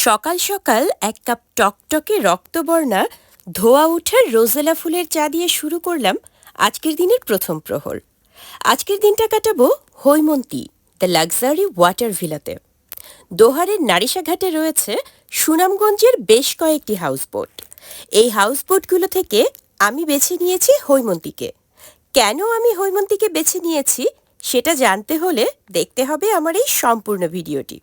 সকাল সকাল এক কাপ টকটকে রক্তবর্ণা, ধোয়া ওঠার রোজেলা ফুলের চা দিয়ে শুরু করলাম আজকের দিনের প্রথম প্রহর। আজকের দিনটা কাটাবো হৈমন্তী, দ্য লাক্সারি ওয়াটার ভিলাতে। দোহারের নারিশাঘাটে রয়েছে সুনামগঞ্জের বেশ কয়েকটি হাউসবোট। এই হাউসবোটগুলো থেকে আমি বেছে নিয়েছি হৈমন্তীকে। কেন আমি হৈমন্তীকে বেছে নিয়েছি, সেটা জানতে হলে দেখতে হবে আমার এই সম্পূর্ণ ভিডিওটি।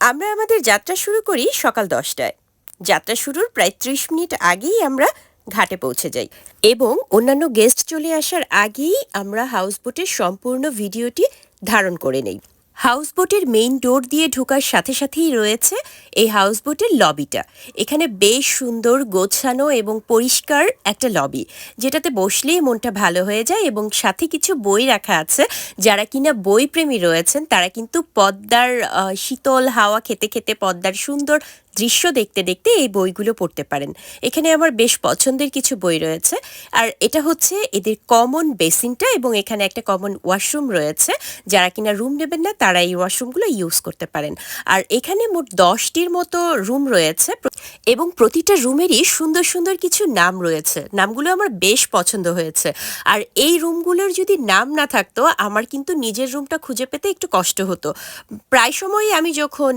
আমরা আমাদের যাত্রা শুরু করি সকাল দশটায়। যাত্রা শুরুর প্রায় ত্রিশ মিনিট আগেই আমরা ঘাটে পৌঁছে যাই এবং অন্যান্য গেস্ট চলে আসার আগেই আমরা হাউসবোটের সম্পূর্ণ ভিডিওটি ধারণ করে নেই। হাউসবোটের মেইন ডোর দিয়ে ঢোকার সাথে সাথেই রয়েছে এই হাউসবোটের লবিটা। এখানে বেশ সুন্দর গোছানো এবং পরিষ্কার একটা লবি, যেটাতে বসলেই মনটা ভালো হয়ে যায় এবং সাথে কিছু বই রাখা আছে। যারা কিনা বই প্রেমী রয়েছেন, তারা কিন্তু পদ্মার শীতল হাওয়া খেতে খেতে পদ্মার সুন্দর দৃশ্য দেখতে দেখতে এই বইগুলো পড়তে পারেন। এখানে আমার বেশ পছন্দের কিছু বই রয়েছে। আর এটা হচ্ছে এদের কমন বেসিনটা এবং এখানে একটা কমন ওয়াশরুম রয়েছে। যারা কিনা রুম নেবেন না, তারা এই ওয়াশরুমগুলো ইউজ করতে পারেন। আর এখানে মোট দশটির মতো রুম রয়েছে। এবং প্রতিটা রুমেরই সুন্দর সুন্দর কিছু নাম রয়েছে। নামগুলো আমার বেশ পছন্দ হয়েছে। আর এই রুমগুলোর যদি নাম না থাকতো, আমার কিন্তু নিজের রুমটা খুঁজে পেতে একটু কষ্ট হতো। প্রায় সময়ই আমি যখন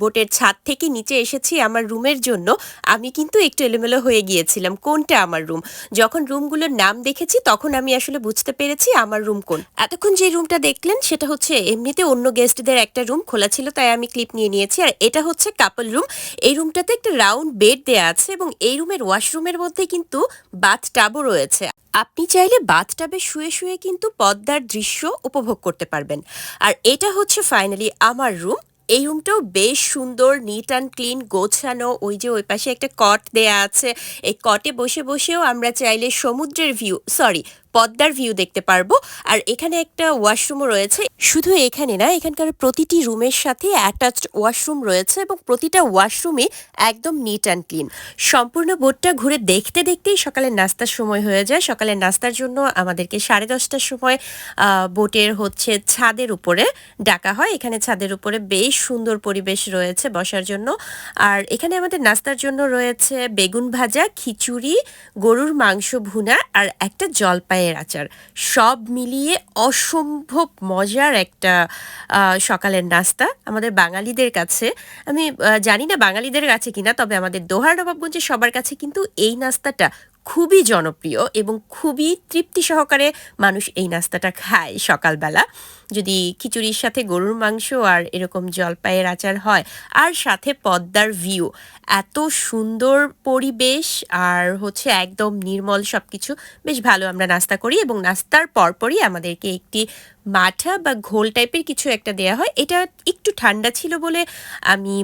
বোটের ছাদ থেকে নিচে এসেছি আমার রুমের জন্য। আমি কিন্তু একটু এলোমেলো হয়ে গিয়েছিলাম। কোনটা আমার রুম? যখন রুমগুলোর নাম দেখেছি, তখন আমি আসলে বুঝতে পেরেছি আমার রুম কোন। এতক্ষণ যে রুমটা দেখলেন, সেটা হচ্ছে এমনিতে অন্য গেস্টদের একটা রুম খোলা ছিল, তাই আমি ক্লিপ নিয়ে নিয়েছি। আর এটা হচ্ছে কাপল রুম। এই রুমটাতে একটা রাউন্ড বেড দেয়া আছে এবং এই রুমের ওয়াশরুমের মধ্যে কিন্তু বাথ টাবও রয়েছে। আপনি চাইলে বাথটাবে শুয়ে শুয়ে কিন্তু পদ্মার দৃশ্য উপভোগ করতে পারবেন। আর এটা হচ্ছে ফাইনালি আমার রুম। এই রুমটাও বেশ সুন্দর নিট অ্যান্ড ক্লিন গোছানো। ওই যে ওই পাশে একটা কট দেয়া আছে। এই কটে বসে বসেও আমরা চাইলে সমুদ্রের ভিউ সরি পদ্মার ভিউ দেখতে পারব। আর এখানে একটা ওয়াশরুমও রয়েছে। শুধু এখানে না, এখানকার প্রতিটি রুমের সাথে অ্যাটাচড ওয়াশরুম রয়েছে এবং প্রতিটা ওয়াশরুমে একদম নিট অ্যান্ড ক্লিন সম্পূর্ণ বোটটা ঘুরে দেখতে দেখতেই সকালে নাস্তার সময় হয়ে যায়। সকালের নাস্তার জন্য আমাদেরকে সাড়ে দশটার সময় বোটের হচ্ছে ছাদের উপরে ডাকা হয়। এখানে ছাদের উপরে বেশ সুন্দর পরিবেশ রয়েছে বসার জন্য। আর এখানে আমাদের নাস্তার জন্য রয়েছে বেগুন ভাজা, খিচুড়ি, গরুর মাংস ভুনা আর একটা জলপাইয়ের আচার। সব মিলিয়ে অসম্ভব মজার একটা সকালের নাস্তা আমাদের বাঙালিদের কাছে। আমি জানি না বাঙালিদের কাছে কিনা, তবে আমাদের দোহার নবাবগঞ্জের সবার কাছে কিন্তু এই নাস্তাটা খুবই জনপ্রিয় এবং খুবই তৃপ্তি সহকারে মানুষ এই নাস্তাটা খায় সকালবেলা। যদি খিচুড়ির সাথে গরুর মাংস আর এরকম জলপাইয়ের আচার হয়, আর সাথে পদ্মার ভিউ এত সুন্দর পরিবেশ আর হচ্ছে একদম নির্মল সব কিছু বেশ ভালো আমরা নাস্তা করি এবং নাস্তার পরপরই আমাদেরকে একটি মাঠা বা ঘোল টাইপের কিছু একটা দেয়া হয়। এটা একটু ঠান্ডা ছিল বলে আমি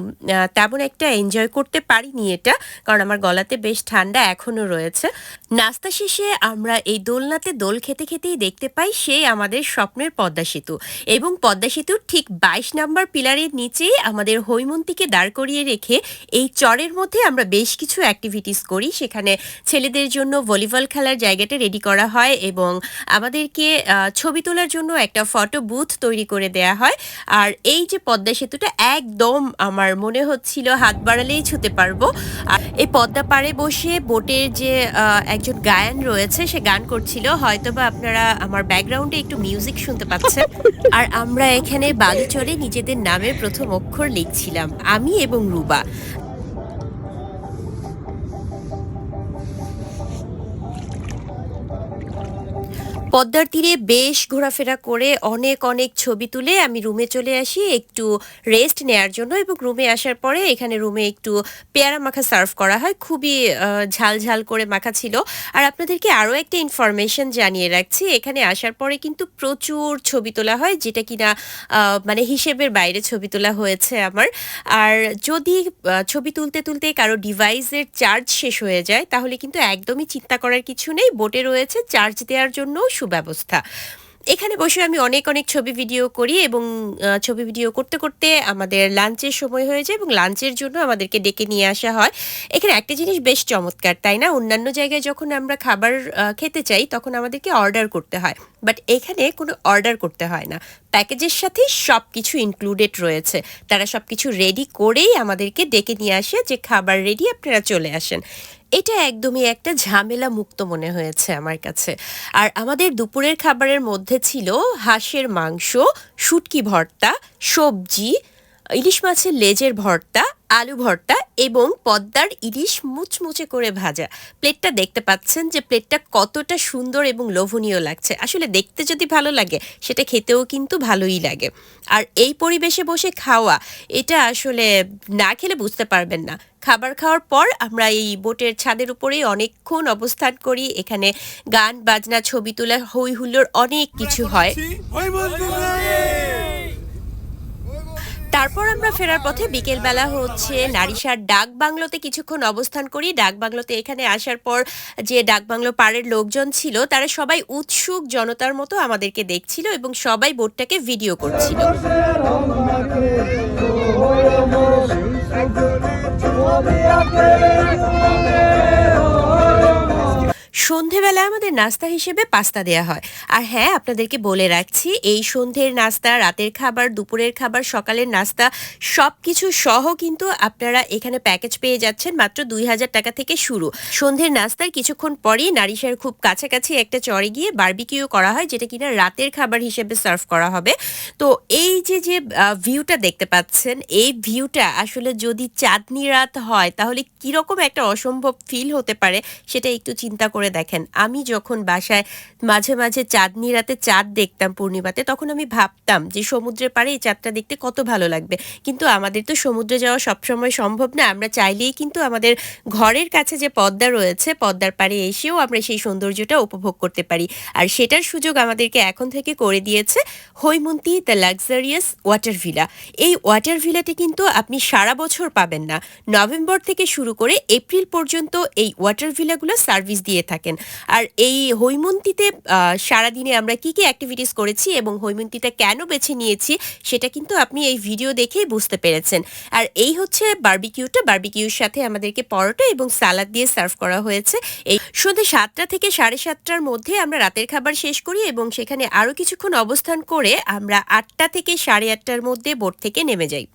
তেমন একটা এনজয় করতে পারিনি এটা, কারণ আমার গলাতে বেশ ঠান্ডা এখনও রয়েছে। নাস্তা শেষে আমরা এই দোলনাতে দোল খেতে খেতেই দেখতে পাই সেই আমাদের স্বপ্নের পদ্মা সেতু। এবং পদ্মা সেতুর ঠিক বাইশ নাম্বার পিলারের নিচেই আমাদের হৈমন্তীকে দাঁড় করিয়ে রেখে এই চরের মধ্যে আমরা বেশ কিছু অ্যাক্টিভিটিস করি। সেখানে ছেলেদের জন্য ভলিবল খেলার জায়গাটা রেডি করা হয় এবং আমাদেরকে ছবি তোলার জন্য একটা ফটো বুথ তৈরি করে দেয়া হয়। আর এই যে পদ্মা সেতুটা একদম আমার মনে হচ্ছিল হাত বাড়ালেই ছুতে পারব। আর এই পদ্মা পাড়ে বসে বোটের যে আহ, একজন গায়ন রয়েছে সে গান করছিল। হয়তোবা আপনারা আমার ব্যাকগ্রাউন্ডে একটু মিউজিক শুনতে পাচ্ছেন। আর আমরা এখানে বালুচরে নিজেদের নামে প্রথম অক্ষর লিখছিলাম আমি এবং রুবা। পদ্মার তীরে বেশ ঘোরাফেরা করে অনেক অনেক ছবি তুলে আমি রুমে চলে আসি। একটু রেস্ট নেয়ার জন্য এবং রুমে আসার পরে এখানে রুমে একটু পেয়ারা মাখা সার্ভ করা হয়। খুবই ঝাল ঝাল করে মাখা ছিল। আর আপনাদেরকে আরও একটা ইনফরমেশন জানিয়ে রাখছি। এখানে আসার পরে কিন্তু প্রচুর ছবি তোলা হয়, যেটা কিনা মানে হিসেবের বাইরে ছবি তোলা হয়েছে আমার। আর যদি ছবি তুলতে তুলতে কারও ডিভাইসের চার্জ শেষ হয়ে যায়, তাহলে কিন্তু একদমই চিন্তা করার কিছু নেই। বোটে রয়েছে চার্জ দেওয়ার জন্য সুব্যবস্থা। এখানে বসে আমি অনেক অনেক ছবি ভিডিও করি এবং ছবি ভিডিও করতে করতে আমাদের লাঞ্চের সময় হয়ে যায় এবং লাঞ্চের জন্য আমাদেরকে ডেকে নিয়ে আসা হয়। এখানে একটা জিনিস বেশ চমৎকার, তাই না? অন্যান্য জায়গায় যখন আমরা খাবার খেতে চাই, তখন আমাদেরকে অর্ডার করতে হয়। বাট এখানে কোনো অর্ডার করতে হয় না। প্যাকেজের সাথেই সব কিছু ইনক্লুডেড রয়েছে। তারা সব কিছু রেডি করেই আমাদেরকে ডেকে নিয়ে আসে যে খাবার রেডি, আপনারা চলে আসেন। এটা একদমই একটা ঝামেলা মুক্ত মনে হয়েছে আমার কাছে। আর আমাদের দুপুরের খাবারের মধ্যে ছিল হাঁসের মাংস, শুটকি ভর্তা, সবজি ইলিশ মাছের লেজের ভর্তা, আলু ভর্তা এবং পদ্মার ইলিশ মুচমুচে করে ভাজা। প্লেটটা দেখতে পাচ্ছেন যে প্লেটটা কতটা সুন্দর এবং লোভনীয় লাগছে। আসলে দেখতে যদি ভালো লাগে, সেটা খেতেও কিন্তু ভালোই লাগে। আর এই পরিবেশে বসে খাওয়া, এটা আসলে না খেলে বুঝতে পারবেন না। খাবার খাওয়ার পর আমরা এই বোটের ছাদের উপরেই অনেকক্ষণ অবস্থান করি। এখানে গান, বাজনা, ছবি তোলা হই হুল্লোড় অনেক কিছু হয়। তারপর আমরা ফেরার পথে বিকেলবেলা হচ্ছে নারিশার ডাক বাংলোতে কিছুক্ষণ অবস্থান করি। ডাক বাংলোতে এখানে আসার পর যে ডাক বাংলো পাড়ের লোকজন ছিল, তারা সবাই উৎসুক জনতার মতো আমাদেরকে দেখছিল এবং সবাই বোটটাকে ভিডিও করছিল। সন্ধেবেলা আমাদের নাস্তা হিসেবে পাস্তা দেয়া হয়। আর হ্যাঁ আপনাদেরকে বলে রাখছি, এই সন্ধ্যের নাস্তা, রাতের খাবার, দুপুরের খাবার, সকালের নাস্তা সব কিছু সহ কিন্তু আপনারা এখানে প্যাকেজ পেয়ে যাচ্ছেন মাত্র দুই হাজার টাকা থেকে শুরু। সন্ধ্যের নাস্তার কিছুক্ষণ পরেই নারিশার খুব কাছাকাছি একটা চরে গিয়ে বারবিকিউ করা হয়, যেটা কিনা রাতের খাবার হিসেবে সার্ভ করা হবে। তো এই যে যে ভিউটা দেখতে পাচ্ছেন, এই ভিউটা আসলে যদি চাঁদনি রাত হয়, তাহলে কীরকম একটা অসম্ভব ফিল হতে পারে, সেটা একটু চিন্তা করে দেখেন, আমি যখন বাসায় মাঝে মাঝে চাঁদনি রাতে চাঁদ দেখতাম পূর্ণিমাতে, তখন আমি ভাবতাম যে সমুদ্রের পাড়ে এই চাঁদটা দেখতে কত ভালো লাগবে। কিন্তু আমাদের তো সমুদ্রে যাওয়া সবসময় সম্ভব না, আমরা চাইলেই কিন্তু আমাদের ঘরের কাছে যে পদ্মা রয়েছে, পদ্মার পাড়ে এসেও আমরা সেই সৌন্দর্যটা উপভোগ করতে পারি। আর সেটার সুযোগ আমাদেরকে এখন থেকে করে দিয়েছে Haimanti, the luxurious water villa. এই ওয়াটার ভিলাটি কিন্তু আপনি সারা বছর পাবেন না। নভেম্বর থেকে শুরু করে এপ্রিল পর্যন্ত এই ওয়াটার ভিলাগুলো সার্ভিস দিয়ে থাকেন। আর এই হৈমন্তীতে সারাদিনে আমরা কি কি অ্যাক্টিভিটিস করেছি এবং হৈমন্তীটা কেন বেছে নিয়েছি, সেটা কিন্তু আপনি এই ভিডিও দেখেই বুঝতে পেরেছেন। আর এই হচ্ছে বার্বিকিউটা বারবিকিউর সাথে আমাদেরকে পরোটা এবং সালাদ দিয়ে সার্ভ করা হয়েছে। এই সন্ধ্যে সাতটা থেকে সাড়ে সাতটার মধ্যে আমরা রাতের খাবার শেষ করি এবং সেখানে আরও কিছুক্ষণ অবস্থান করে আমরা আটটা থেকে সাড়ে আটটার মধ্যে বোট থেকে নেমে যাই।